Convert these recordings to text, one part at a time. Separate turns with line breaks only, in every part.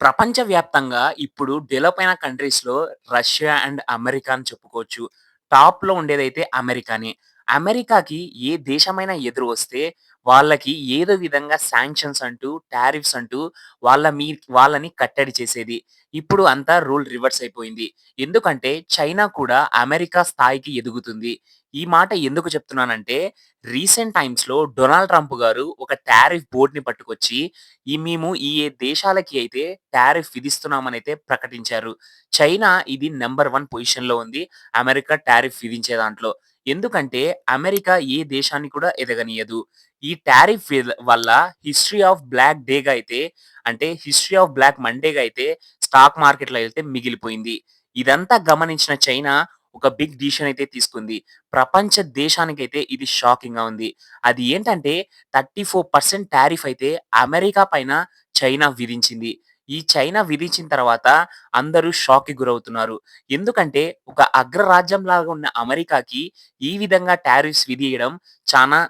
ప్రపంచవ్యాప్తంగా ఇప్పుడు డెవలప్ అయిన కంట్రీస్‌లో రష్యా అండ్ అమెరికా అని చెప్పుకోవచ్చు. టాప్‌లో ఉండేదైతే అమెరికానే. అమెరికాకి ఏ దేశమైనా ఎదురు వస్తే వాళ్ళకి ఏదో విధంగా శాంక్షన్స్ అంటూ, టారిఫ్స్ అంటూ వాళ్ళ మీ వాళ్ళని కట్టడి చేసేది. ఇప్పుడు అంతా రూల్ రివర్స్ అయిపోయింది. ఎందుకంటే చైనా కూడా అమెరికా స్థాయికి ఎదుగుతుంది. ఈ మాట ఎందుకు చెప్తున్నానంటే రీసెంట్ టైమ్స్‌లో డొనాల్డ్ ట్రంప్ గారు ఒక టారిఫ్ బోర్డ్‌ని పట్టుకొచ్చి ఈ మేము ఈ ఏ దేశాలకి అయితే టారిఫ్ విధిస్తున్నామనైతే ప్రకటించారు. చైనా ఇది నంబర్ 1 పొజిషన్‌లో ఉంది. అమెరికా టారిఫ్ విధించే దాంట్లో. ఎందుకంటే అమెరికా ఏ దేశాన్ని కూడా ఎదగనీయదు. ఈ టారిఫ్ వల్ల హిస్టరీ ఆఫ్ బ్లాక్ డేగా అయితే అంటే హిస్టరీ ఆఫ్ బ్లాక్ మండేగా అయితే స్టాక్ మార్కెట్‌లో అయితే మిగిలిపోయింది. ఇదంతా గమనించిన చైనా ఒక బిగ్ డిసిషన్ అయితే తీసుకుంది. ప్రపంచ దేశానికైతే ఇది షాకింగ్గా ఉంది. అది ఏంటంటే 34% టారిఫ్ అయితే అమెరికా పైన చైనా విధించింది. ఈ చైనా విధించిన తర్వాత అందరూ షాక్‌కి గురవుతున్నారు. ఎందుకంటే ఒక అగ్రరాజ్యంలాగా ఉన్న అమెరికాకి ఈ విధంగా టారిఫ్స్ విధియడం చాలా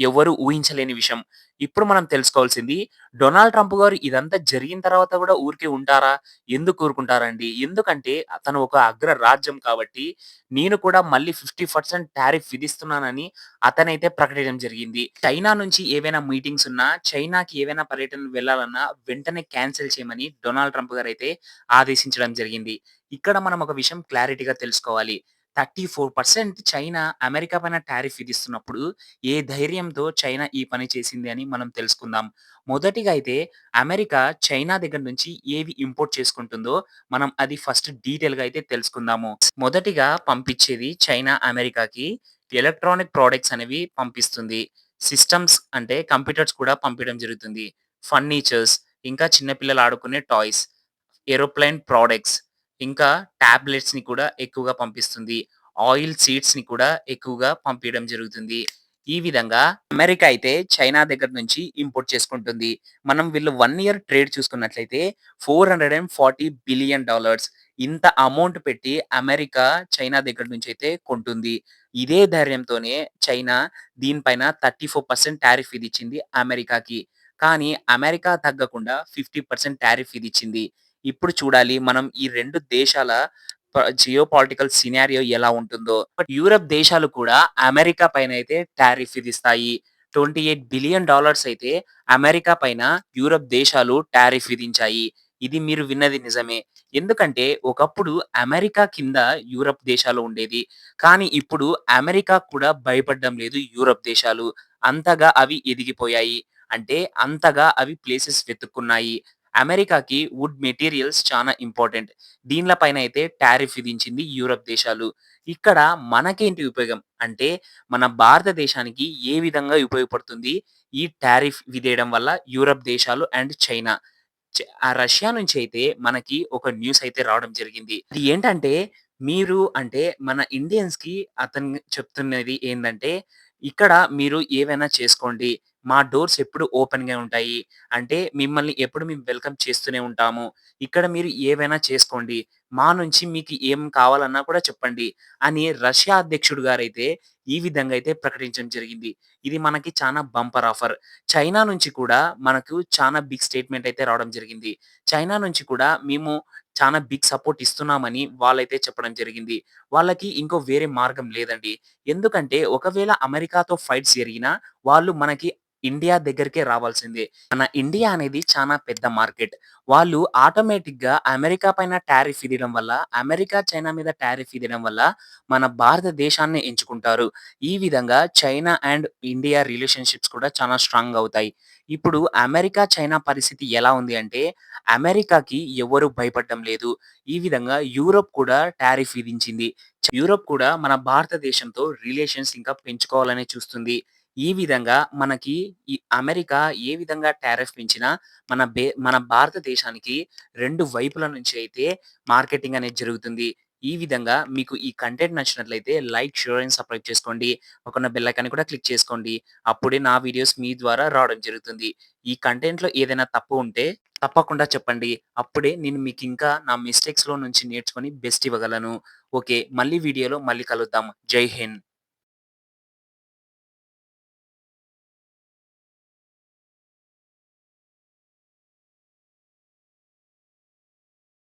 ఎవ్వరు ఊహించలేని విషయం. ఇప్పుడు మనం తెలుసుకోవాల్సింది డొనాల్డ్ ట్రంప్ గారు ఇదంతా జరిగిన తర్వాత కూడా ఊరికే ఉంటారా? ఎందుకు ఊరుకుంటారండి? ఎందుకంటే అతను ఒక అగ్ర రాజ్యం కాబట్టి నేను కూడా మళ్ళీ 50% టారిఫ్ విధిస్తున్నానని అతనైతే ప్రకటించడం జరిగింది. చైనా నుంచి ఏవైనా మీటింగ్స్ ఉన్నా, చైనాకి ఏవైనా పర్యటనలు వెళ్ళాలన్నా వెంటనే క్యాన్సిల్ చేయమని డొనాల్డ్ ట్రంప్ గారు అయితే ఆదేశించడం జరిగింది. ఇక్కడ మనం ఒక విషయం క్లారిటీగా తెలుసుకోవాలి. 34% చైనా అమెరికా పైన టారిఫ్ విధిస్తున్నప్పుడు ఏ ధైర్యంతో చైనా ఈ పని చేసింది అని మనం తెలుసుకుందాం. మొదటిగా అయితే అమెరికా చైనా దగ్గర నుంచి ఏవి ఇంపోర్ట్ చేసుకుంటుందో మనం అది ఫస్ట్ డీటెయిల్‌గా అయితే తెలుసుకుందాము. మొదటిగా పంపించేది చైనా అమెరికాకి ఎలక్ట్రానిక్ ప్రొడక్ట్స్ అనేవి పంపిస్తుంది. సిస్టమ్స్ అంటే కంప్యూటర్స్ కూడా పంపియడం జరుగుతుంది. ఫర్నిచర్స్ ఇంకా చిన్న పిల్లలు ఆడుకునే టాయ్స్, ఏరోప్లేన్ ప్రొడక్ట్స్ ఇంకా టాబ్లెట్స్‌ని కూడా ఎక్కువగా పంపిస్తుంది. ఆయిల్ సీడ్స్‌ని కూడా ఎక్కువగా పంపియడం జరుగుతుంది. ఈ విధంగా అమెరికా అయితే చైనా దగ్గర నుంచి ఇంపోర్ట్ చేసుకుంటుంది. మనం వీళ్ళు 1 ఇయర్ ట్రేడ్ చూసుకున్నట్లయితే $440,000,000,000 ఇంత అమౌంట్ పెట్టి అమెరికా చైనా దగ్గర నుంచి అయితే కొంటుంది. ఇదే ధైర్యంతోనే చైనా దీనిపైన 34% టారిఫ్ ఇచ్చింది అమెరికాకి. కానీ అమెరికా తగ్గకుండా 50% టారిఫ్ ఇచ్చింది ఇప్పుడు చూడాలి మనం ఈ రెండు దేశాల జియో పొలిటికల్ సినారియో ఎలా ఉంటుందో. బట్ యూరప్ దేశాలు కూడా అమెరికా పైన అయితే టారిఫ్ విధిస్తాయి. $28,000,000,000 అయితే అమెరికా పైన యూరప్ దేశాలు టారిఫ్ విధించాయి. ఇది మీరు విన్నది నిజమే. ఎందుకంటే ఒకప్పుడు అమెరికా కింద యూరప్ దేశాలు ఉండేది. కానీ ఇప్పుడు అమెరికా కూడా భయపడడం లేదు యూరప్ దేశాలు. అంతగా అవి ఎదిగిపోయాయి. అంటే అంతగా అవి ప్లేసెస్ వెతుక్కున్నాయి. అమెరికాకి వుడ్ మెటీరియల్స్ చాలా ఇంపార్టెంట్. దీనిలపైన అయితే టారిఫ్ విధించింది యూరప్ దేశాలు. ఇక్కడ మనకేంటి ఉపయోగం అంటే మన భారతదేశానికి ఏ విధంగా ఉపయోగపడుతుంది ఈ టారిఫ్ విధేయడం వల్ల యూరప్ దేశాలు అండ్ చైనా. ఆ రష్యా నుంచి అయితే మనకి ఒక న్యూస్ అయితే రావడం జరిగింది. అది ఏంటంటే మీరు అంటే మన ఇండియన్స్‌కి అతను చెప్తున్నది ఏంటంటే ఇక్కడ మీరు ఏవైనా చేసుకోండి. మా డోర్స్ ఎప్పుడు ఓపెన్‌గా ఉంటాయి. అంటే మిమ్మల్ని ఎప్పుడు మేము వెల్కమ్ చేస్తూనే ఉంటాము. ఇక్కడ మీరు ఏవైనా చేసుకోండి. మా నుంచి మీకు ఏం కావాలన్నా కూడా చెప్పండి. అని రష్యా అధ్యక్షుడు గారైతే ఈ విధంగా అయితే ప్రకటించడం జరిగింది. ఇది మనకి చానా బంపర్ ఆఫర్. చైనా నుంచి కూడా మనకు చానా బిగ్ స్టేట్‌మెంట్ అయితే రావడం జరిగింది. చైనా నుంచి కూడా మేము చానా బిగ్ సపోర్ట్ ఇస్తున్నామని వాళ్ళైతే చెప్పడం జరిగింది. వాళ్ళకి ఇంకో వేరే మార్గం లేదండి. ఎందుకంటే ఒకవేళ అమెరికాతో ఫైట్స్ జరిగినా వాళ్ళు మనకి ఇండియా దగ్గరికే రావాల్సిందే. మన ఇండియా అనేది చాలా పెద్ద మార్కెట్. వాళ్ళు ఆటోమేటిక్గా అమెరికా పైన టారిఫ్ ఇదడం వల్ల, అమెరికా చైనా మీద టారిఫ్ ఇదడం వల్ల మన భారతదేశాన్ని ఎంచుకుంటారు. ఈ విధంగా చైనా అండ్ ఇండియా రిలేషన్‌షిప్స్ కూడా చాలా స్ట్రాంగ్ అవుతాయి. ఇప్పుడు అమెరికా, చైనా పరిస్థితి ఎలా ఉంది అంటే అమెరికాకి ఎవరు భయపడడం లేదు. ఈ విధంగా యూరోప్ కూడా టారిఫ్ విధించింది. యూరోప్ కూడా మన భారతదేశంతో రిలేషన్స్ ఇంకా పెంచుకోవాలని చూస్తుంది. ఈ విధంగా మనకి ఈ అమెరికా ఏ విధంగా టారిఫ్ పెంచినా మన బే మన భారతదేశానికి రెండు వైపుల నుంచి అయితే మార్కెటింగ్ అనేది జరుగుతుంది. ఈ విధంగా మీకు ఈ కంటెంట్ నచ్చినట్లయితే లైక్, షేర్ అండ్ సబ్స్క్రైబ్ చేసుకోండి. ఒక బెల్ కూడా క్లిక్ చేసుకోండి. అప్పుడే నా వీడియోస్ మీ ద్వారా రావడం జరుగుతుంది. ఈ కంటెంట్‌లో ఏదైనా తప్పు ఉంటే తప్పకుండా చెప్పండి. అప్పుడే నేను మీకు ఇంకా నా మిస్టేక్స్‌లో నుంచి నేర్చుకొని బెస్ట్ ఇవ్వగలను. ఓకే. మళ్ళీ వీడియోలో మళ్ళీ కలుద్దాం. జై హింద్.